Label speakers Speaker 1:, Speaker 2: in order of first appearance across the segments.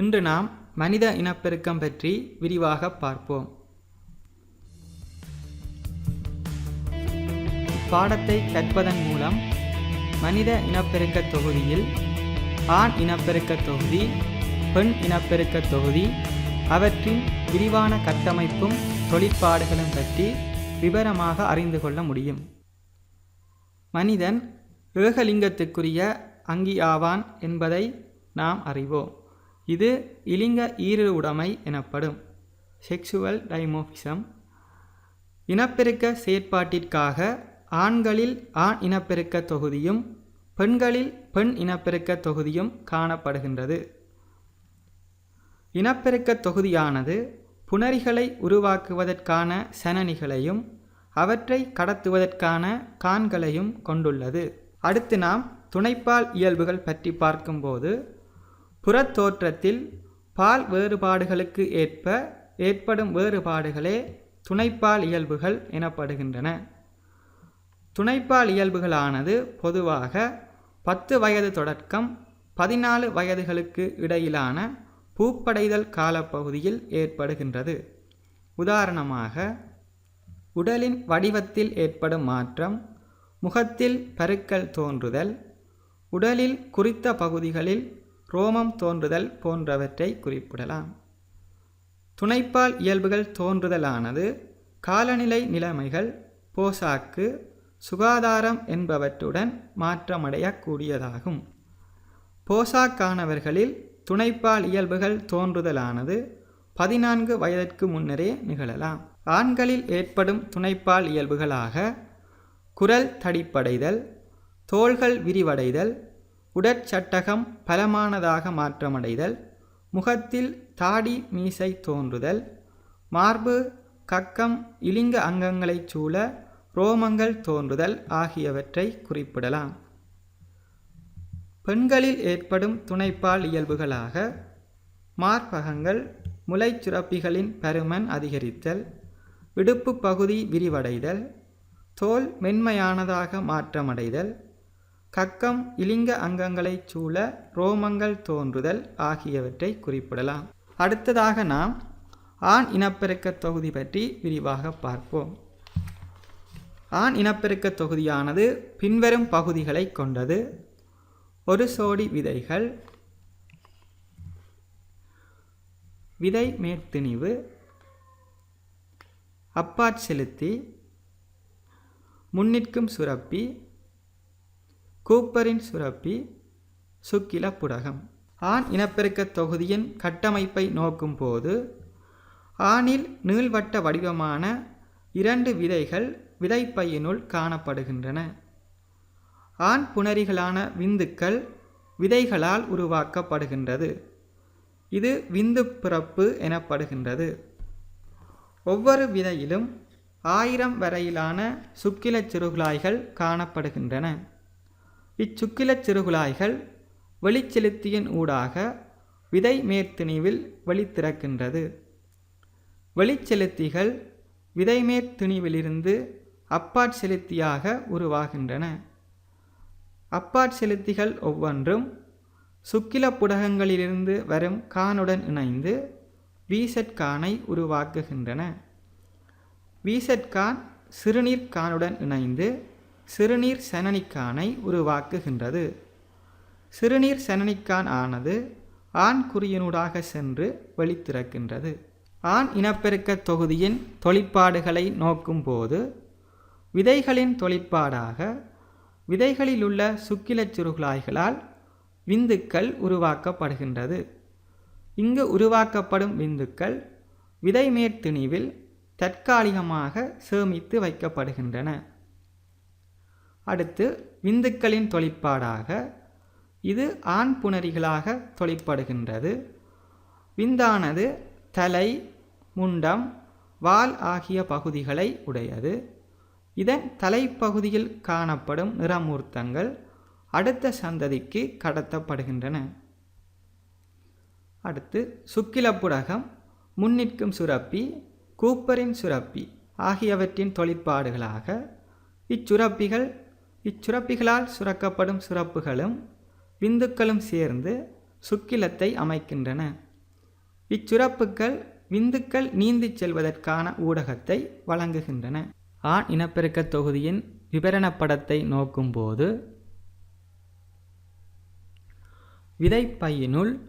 Speaker 1: இன்று நாம் மனித இனப்பெருக்கம் பற்றி விரிவாக பார்ப்போம். பாடத்தை கற்பதன் மூலம் மனித இனப்பெருக்க தொகுதியில் ஆண் இனப்பெருக்க தொகுதி பெண் இனப்பெருக்க தொகுதி அவற்றின் விரிவான கட்டமைப்பும் தொழிற்பாடுகளும் பற்றி விவரமாக அறிந்து கொள்ள முடியும். மனிதன் ஏகலிங்கத்துக்குரிய அங்கி ஆவான் என்பதை நாம் அறிவோம். இது இலிங்க ஈரு உடைமை எனப்படும். செக்ஷுவல் டைமோஃபிசம் இனப்பெருக்க செயற்பாட்டிற்காக ஆண்களில் ஆண் இனப்பெருக்க தொகுதியும் பெண்களில் பெண் இனப்பெருக்க தொகுதியும் காணப்படுகின்றது. இனப்பெருக்க தொகுதியானது புணரிகளை உருவாக்குவதற்கான சனனிகளையும் அவற்றை கடத்துவதற்கான கான்களையும் கொண்டுள்ளது. அடுத்து நாம் துணைப்பால் இயல்புகள் பற்றி பார்க்கும்போது புறத்தோற்றத்தில் பால் வேறுபாடுகளுக்கு ஏற்ப ஏற்படும் வேறுபாடுகளே துணைப்பால் இயல்புகள் எனப்படுகின்றன. துணைப்பால் இயல்புகளானது பொதுவாக பத்து வயது தொடக்கம் பதினாலு வயதுகளுக்கு இடையிலான பூப்படைதல் காலப்பகுதியில் ஏற்படுகின்றது. உதாரணமாக உடலின் வடிவத்தில் ஏற்படும் மாற்றம் முகத்தில் பருக்கள் தோன்றுதல் உடலில் குறித்த பகுதிகளில் ரோமம் தோன்றுதல் போன்றவற்றை குறிப்பிடலாம். துணைப்பால் இயல்புகள் தோன்றுதலானது காலநிலை நிலைமைகள் போசாக்கு சுகாதாரம் என்பவற்றுடன் மாற்றமடையக்கூடியதாகும். போசாக்கானவர்களில் துணைப்பால் இயல்புகள் தோன்றுதலானது பதினான்கு வயதிற்கு முன்னரே நிகழலாம். ஆண்களில் ஏற்படும் துணைப்பால் இயல்புகளாக குரல் தடிப்படைதல் தோள்கள் விரிவடைதல் உடற்சட்டகம் பலமானதாக மாற்றமடைதல் முகத்தில் தாடி மீசை தோன்றுதல் மார்பு கக்கம் இலிங்க அங்கங்களைச் சூழ ரோமங்கள் தோன்றுதல் ஆகியவற்றை குறிப்பிடலாம். பெண்களில் ஏற்படும் துணைப்பால் இயல்புகளாக மார்பகங்கள் முளைச்சுரப்பிகளின் பருமன் அதிகரித்தல் இடுப்பு பகுதி விரிவடைதல் தோல் மென்மையானதாக மாற்றமடைதல் கக்கம் இலிங்க அங்கங்களைச் சூழ ரோமங்கள் தோன்றுதல் ஆகியவற்றை குறிப்பிடலாம். அடுத்ததாக நாம் ஆண் இனப்பெருக்க தொகுதி பற்றி விரிவாக பார்ப்போம். ஆண் இனப்பெருக்க தொகுதியானது பின்வரும் பகுதிகளை கொண்டது. ஒரு சோடி விதைகள் விதை மேற்திணிவு அப்பாற் செலுத்தி முன்னிற்கும் சுரப்பி கூப்பரின் சுரப்பி சுக்கில புடகம். ஆண் இனப்பெருக்க தொகுதியின் கட்டமைப்பை நோக்கும் போது ஆணில் நீள்வட்ட வடிவமான இரண்டு விதைகள் விதைப்பையினுள் காணப்படுகின்றன. ஆண் புணரிகளான விந்துக்கள் விதைகளால் உருவாக்கப்படுகின்றது. இது விந்து பிறப்பு எனப்படுகின்றது. ஒவ்வொரு விதையிலும் ஆயிரம் வரையிலான சுக்கிலச் சிறுகுழாய்கள் காணப்படுகின்றன. இச்சுக்கிலச் சிறுகுழாய்கள் வெளிச்செலுத்தியின் ஊடாக விதை மேற்திணிவில் வெளித்திறக்கின்றது வெளிச்செலுத்திகள் விதைமேற்திணிவிலிருந்து அப்பாற் செலுத்தியாக உருவாகின்றன. அப்பாற் செலுத்திகள் ஒவ்வொன்றும் சுக்கில புடகங்களிலிருந்து வரும் கானுடன் இணைந்து வீசட்கானை உருவாக்குகின்றன. வீசற்கான் சிறுநீர் கானுடன் இணைந்து சிறுநீர் செனனிக்கானை உருவாக்குகின்றது. சிறுநீர் செனனிக்கான் ஆனது ஆண் குறியனூடாக சென்று வெளித்திறக்கின்றது. ஆண் இனப்பெருக்க தொகுதியின் தொழிற்பாடுகளை நோக்கும்போது விதைகளின் தொழிற்பாடாக விதைகளிலுள்ள சுக்கிலச் சுருகுழாய்களால் விந்துக்கள் உருவாக்கப்படுகின்றது. இங்கு உருவாக்கப்படும் விந்துக்கள் விதை மேற்திணிவில் தற்காலிகமாக சேமித்து வைக்கப்படுகின்றன. அடுத்து விந்துக்களின் தொழிற்பாடாக இது ஆண் புணரிகளாக தொழிற்படுகின்றது. விந்தானது தலை முண்டம் வால் ஆகிய பகுதிகளை உடையது. இதன் தலைப்பகுதியில் காணப்படும் நிறமூர்த்தங்கள் அடுத்த சந்ததிக்கு கடத்தப்படுகின்றன. அடுத்து சுக்கிலப்புடகம் முன்னிற்கும் சுரப்பி கூப்பரின் சுரப்பி ஆகியவற்றின் தொழிற்பாடுகளாக இச்சுரப்பிகள் இச்சுரப்பிகளால் சுரக்கப்படும் சுரப்புகளும் விந்துக்களும் சேர்ந்து சுக்கிலத்தை அமைக்கின்றன. இச்சுரப்புக்கள் விந்துக்கள் நீந்திச் செல்வதற்கான ஊடகத்தை வழங்குகின்றன. ஆண் இனப்பெருக்க தொகுதியின் விவரணப் படத்தை நோக்கும்போது விதைப்பையினுள்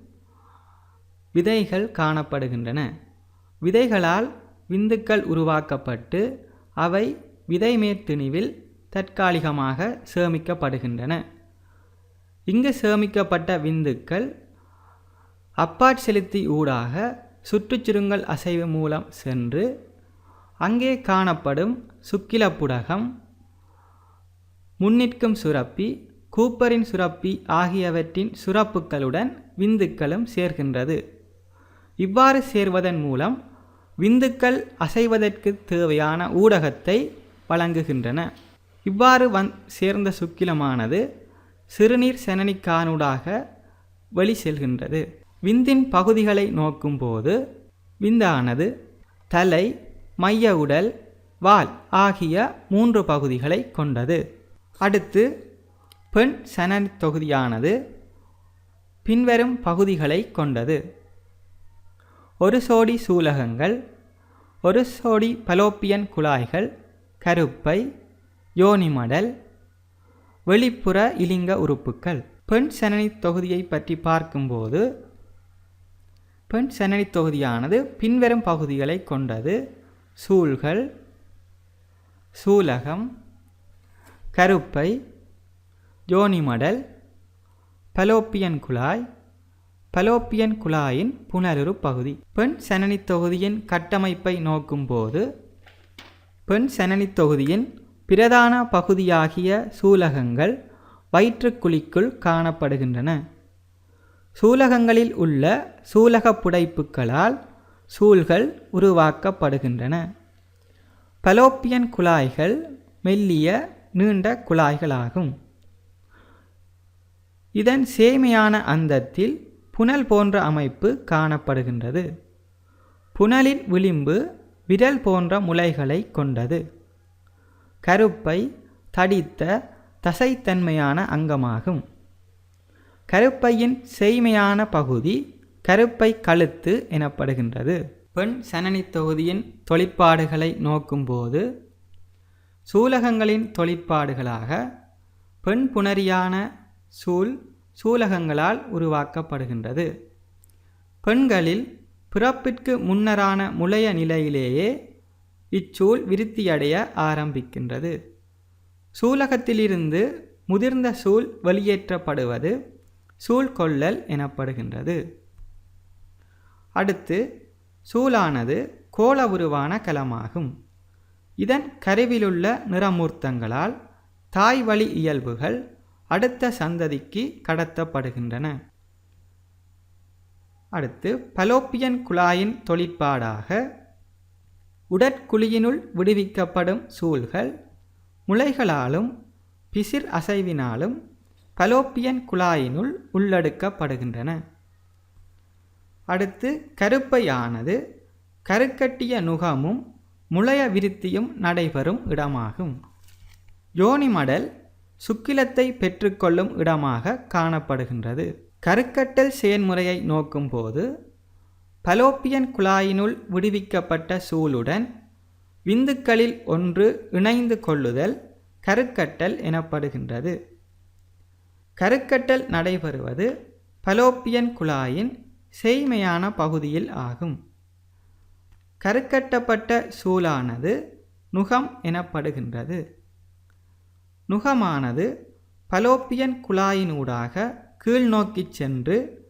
Speaker 1: விதைகள் காணப்படுகின்றன. விதைகளால் விந்துக்கள் உருவாக்கப்பட்டு அவை விதை மேற்திணிவில் தற்காலிகமாக சேமிக்கப்படுகின்றன. இங்கு சேமிக்கப்பட்ட விந்துக்கள் அப்பாட் செலுத்தி ஊடாக சுற்றுச்சுருங்கல் அசைவு மூலம் சென்று அங்கே காணப்படும் சுக்கிலப்புடகம் முன்னிற்கும் சுரப்பி கூப்பரின் சுரப்பி ஆகியவற்றின் சுரப்புக்களுடன் விந்துக்களும் சேர்கின்றது. இவ்வாறு சேர்வதன் மூலம் விந்துக்கள் அசைவதற்கு தேவையான ஊடகத்தை வழங்குகின்றன. இவ்வாறு வந் சேர்ந்த சுக்கிலமானது சிறுநீர் செனனிக்கானூடாக வெளி செல்கின்றது. விந்தின் பகுதிகளை நோக்கும்போது விந்தானது தலை மைய உடல் வால் ஆகிய மூன்று பகுதிகளை கொண்டது. அடுத்து பெண் சனனி தொகுதியானது பின்வரும் பகுதிகளை கொண்டது. ஒரு சோடி சூலகங்கள் ஒரு சோடி பலோப்பியன் குழாய்கள் கருப்பை யோனிமடல் வெளிப்புற இலிங்க உறுப்புக்கள். பெண் சனனி தொகுதியை பற்றி பார்க்கும்போது பெண் சனனி தொகுதியானது பின்வரும் பகுதிகளை கொண்டது. சூழ்கள் சூலகம் கருப்பை யோனிமடல் பலோப்பியன் குழாய் பலோப்பியன் குழாயின் புனருரு பகுதி. பெண் சனனி தொகுதியின் கட்டமைப்பை நோக்கும்போது பெண் சனனி தொகுதியின் பிரதான பகுதியாகிய சூலகங்கள் வயிற்றுக்குழிக்குள் காணப்படுகின்றன. சூலகங்களில் உள்ள சூலக புடைப்புகளால் சூழ்கள் உருவாக்கப்படுகின்றன. பலோப்பியன் குழாய்கள் மெல்லிய நீண்ட குழாய்களாகும். இதன் சேமையான அந்தத்தில் புனல் போன்ற அமைப்பு காணப்படுகின்றது. புனலின் விளிம்பு விரல் போன்ற முளைகளை கொண்டது. கருப்பை தடித்த தசைத்தன்மையான அங்கமாகும். கருப்பையின் செய்மையான பகுதி கருப்பை கழுத்து எனப்படுகின்றது. பெண் சனனி தொகுதியின் தொழிற்பாடுகளை நோக்கும்போது சூலகங்களின் தொழிற்பாடுகளாக பெண் புணரியான சூல் சூலகங்களால் உருவாக்கப்படுகின்றது. பெண்களில் பிறப்பிற்கு முன்னரான முளைய நிலையிலேயே இச்சூல் விருத்தியடைய ஆரம்பிக்கின்றது. சூலகத்திலிருந்து முதிர்ந்த சூல் வெளியேற்றப்படுவது சூழ் கொள்ளல் எனப்படுகின்றது. அடுத்து சூலானது கோள உருவான கலமாகும். இதன் கருவிலுள்ள நிறமூர்த்தங்களால் தாய் வழி இயல்புகள் அடுத்த சந்ததிக்கு கடத்தப்படுகின்றன. அடுத்து பலோப்பியன் குழாயின் தொழிற்பாடாக உடற்குழியினுள் விடுவிக்கப்படும் சூழ்கள் முளைகளாலும் பிசிர் அசைவினாலும் பலோப்பியன் குழாயினுள் உள்ளடுக்கப்படுகின்றன. அடுத்து கருப்பையானது கருக்கட்டிய நுகமும் முளைய விருத்தியும் நடைபெறும் இடமாகும். யோனிமடல் சுக்கிலத்தை பெற்றுக்கொள்ளும் இடமாக காணப்படுகின்றது. கருக்கட்டல் செயன்முறையை நோக்கும்போது பலோப்பியன் குழாயினுள் விடுவிக்கப்பட்ட சூளுடன் விந்துக்களில் ஒன்று இணைந்து கொள்ளுதல் கருக்கட்டல் எனப்படுகின்றது. கருக்கட்டல் நடைபெறுவது பலோப்பியன் குழாயின் செய்மையான பகுதியில் ஆகும். கருக்கட்டப்பட்ட சூலானது நுகம் எனப்படுகின்றது. நுகமானது பலோப்பியன் குழாயினூடாக கீழ்நோக்கிச் சென்று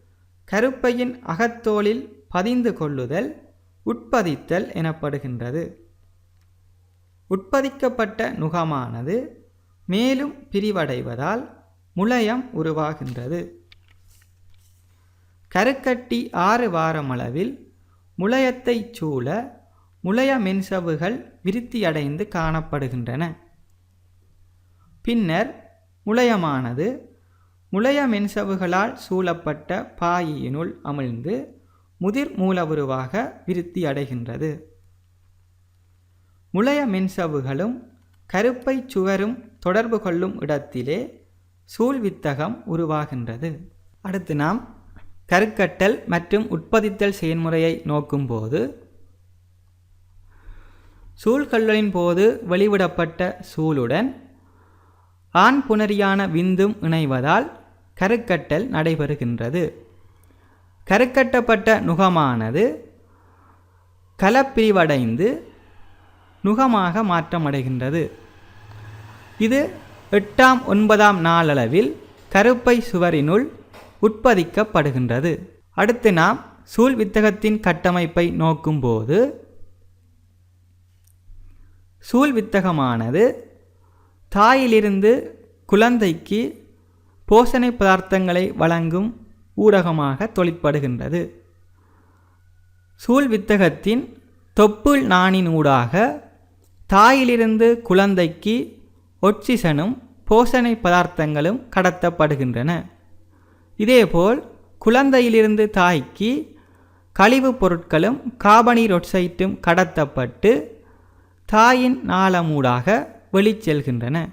Speaker 1: கருப்பையின் அகத்தோலில் பதிந்து கொள்ளுதல் உட்பதித்தல் எனப்படுகின்றது. உட்பதிக்கப்பட்ட நுகமானது மேலும் பிரிவடைவதால் முளையம் உருவாகின்றது. கருக்கட்டி ஆறு வாரமளவில் முளையத்தை சூழ முளைய மென்சவுகள் விருத்தியடைந்து காணப்படுகின்றன. பின்னர் முளையமானது முளைய மென்சவுகளால் சூழப்பட்ட பாயினுள் அமிழ்ந்து முதிர் மூலவுருவாக விருத்தி அடைகின்றது. முளைய மென்சவுகளும் கருப்பை சுவரும் தொடர்பு கொள்ளும் இடத்திலே சூழ்வித்தகம் உருவாகின்றது. அடுத்து நாம் கருக்கட்டல் மற்றும் உட்பதித்தல் செயல்முறையை நோக்கும்போது சூழ்கல்லலின் போது வெளிவிடப்பட்ட சூளுடன் ஆண் புணரியான விந்தும் இணைவதால் கருக்கட்டல் நடைபெறுகின்றது. கருக்கட்டப்பட்ட நுகமானது கலப்பிரிவடைந்து நுகமாக மாற்றமடைகின்றது. இது எட்டாம் ஒன்பதாம் நாளளவில் கருப்பை சுவரினுள் உட்பதிக்கப்படுகின்றது. அடுத்து நாம் சூழ் வித்தகத்தின் கட்டமைப்பை நோக்கும்போது சூழ் வித்தகமானது தாயிலிருந்து குழந்தைக்கு போஷணை பதார்த்தங்களை வழங்கும் ஊடகமாக தொழிற்படுகின்றது. சூழ்வித்தகத்தின் தொப்புள் நாணின் ஊடாக தாயிலிருந்து குழந்தைக்கு ஒட்சிசனும் போஷணை பதார்த்தங்களும் கடத்தப்படுகின்றன. இதேபோல் குழந்தையிலிருந்து தாய்க்கு கழிவுப் பொருட்களும் கார்பனீரொட்சைட்டும் கடத்தப்பட்டு தாயின் நாளமூடாக வெளிச்செல்கின்றன.